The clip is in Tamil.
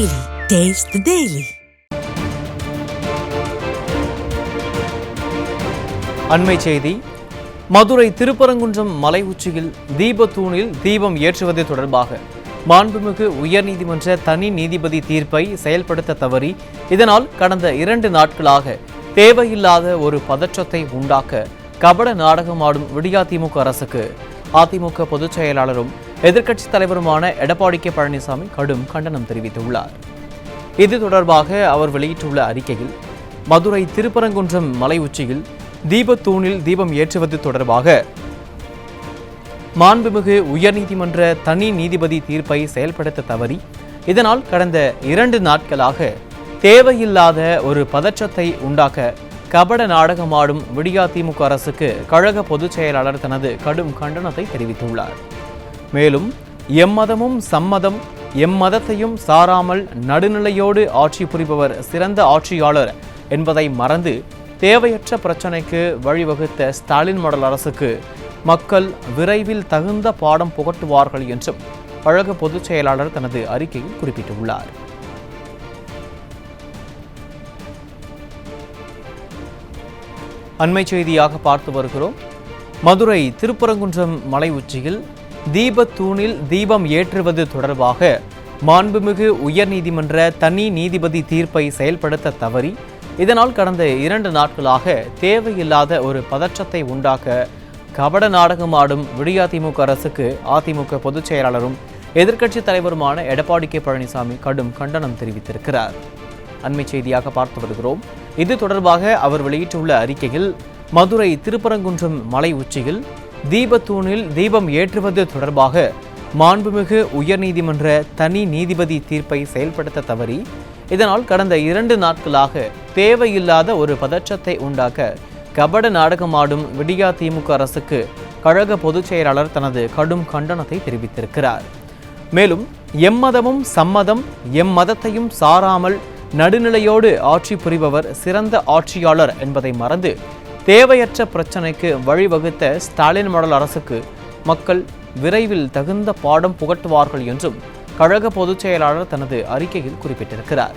Taste the Daily. அண்மை செய்தி மதுரை திருப்பரங்குன்றம் மலை உச்சியில் தீபத்தூணில் தீபம் ஏற்றுவது தொடர்பாக மாண்புமிகு உயர்நீதிமன்ற தனி நீதிபதி தீர்ப்பை செயல்படுத்த தவறி இதனால் கடந்த இரண்டு நாட்களாக தேவையில்லாத ஒரு பதற்றத்தை உண்டாக்க கபட நாடகமாடும் விடியா திமுக அரசுக்கு அதிமுக பொதுச் செயலாளரும் எதிர்க்கட்சித் தலைவருமான எடப்பாடி கே பழனிசாமி கடும் கண்டனம் தெரிவித்துள்ளார். இது தொடர்பாக அவர் வெளியிட்டுள்ள அறிக்கையில் மதுரை திருப்பரங்குன்றம் மலை உச்சியில் தீபத்தூணில் தீபம் ஏற்றுவது தொடர்பாக மாண்புமிகு உயர்நீதிமன்ற தனி நீதிபதி தீர்ப்பை செயல்படுத்த தவறி இதனால் கடந்த இரண்டு நாட்களாக தேவையில்லாத ஒரு பதற்றத்தை உண்டாக்க கபட நாடகமாடும் விடியா திமுக அரசுக்கு கழக பொதுச் செயலாளர் தனது கடும் கண்டனத்தை தெரிவித்துள்ளார். மேலும் எம்மதமும் சம்மதம் எம்மதத்தையும் சாராமல் நடுநிலையோடு ஆட்சி புரிபவர் சிறந்த ஆட்சியாளர் என்பதை மறந்து தேவையற்ற பிரச்சனைக்கு வழிவகுத்த ஸ்டாலின் மாடல் அரசுக்கு மக்கள் விரைவில் தகுந்த பாடம் புகட்டுவார்கள் என்றும் கழக பொதுச் செயலாளர் தனது அறிக்கையில் குறிப்பிட்டுள்ளார். அண்மை செய்தியாக பார்த்து வருகிறோம். மதுரை திருப்பரங்குன்றம் மலை உச்சியில் தீபத்தூணில் தீபம் ஏற்றுவது தொடர்பாக மாண்புமிகு உயர்நீதிமன்ற தனி நீதிபதி தீர்ப்பை செயல்படுத்த தவறி இதனால் கடந்த இரண்டு நாட்களாக தேவையில்லாத ஒரு பதற்றத்தை உண்டாக்க கபட நாடகமாடும் விடியா திமுக அரசுக்கு அதிமுக பொதுச் செயலாளரும் எதிர்க்கட்சித் தலைவருமான எடப்பாடி கே. பழனிசாமி கடும் கண்டனம் தெரிவித்திருக்கிறார். அண்மை செய்தியாக பார்த்து வருகிறோம். இது தொடர்பாக அவர் வெளியிட்டுள்ள அறிக்கையில் மதுரை திருப்பரங்குன்றம் மலை உச்சியில் தீபத்தூணில் தீபம் ஏற்றுவது தொடர்பாக மாண்புமிகு உயர்நீதிமன்ற தனி நீதிபதி தீர்ப்பை செயல்படுத்த தவறி இதனால் கடந்த இரண்டு நாட்களாக தேவையில்லாத ஒரு பதற்றத்தை உண்டாக்க கபட நாடகமாடும் விடியா திமுக அரசுக்கு கழக பொதுச் செயலாளர் தனது கடும் கண்டனத்தை தெரிவித்திருக்கிறார். மேலும் எம்மதமும் சம்மதம் எம்மதத்தையும் சாராமல் நடுநிலையோடு ஆட்சி புரிபவர் சிறந்த ஆட்சியாளர் என்பதை மறந்து தேவையற்ற பிரச்சனைக்கு வழிவகுத்த ஸ்டாலின் மாடல் அரசுக்கு மக்கள் விரைவில் தகுந்த பாடம் புகட்டுவார்கள் என்றும் கழக பொதுச் செயலாளர் தனது அறிக்கையில் குறிப்பிட்டிருக்கிறார்.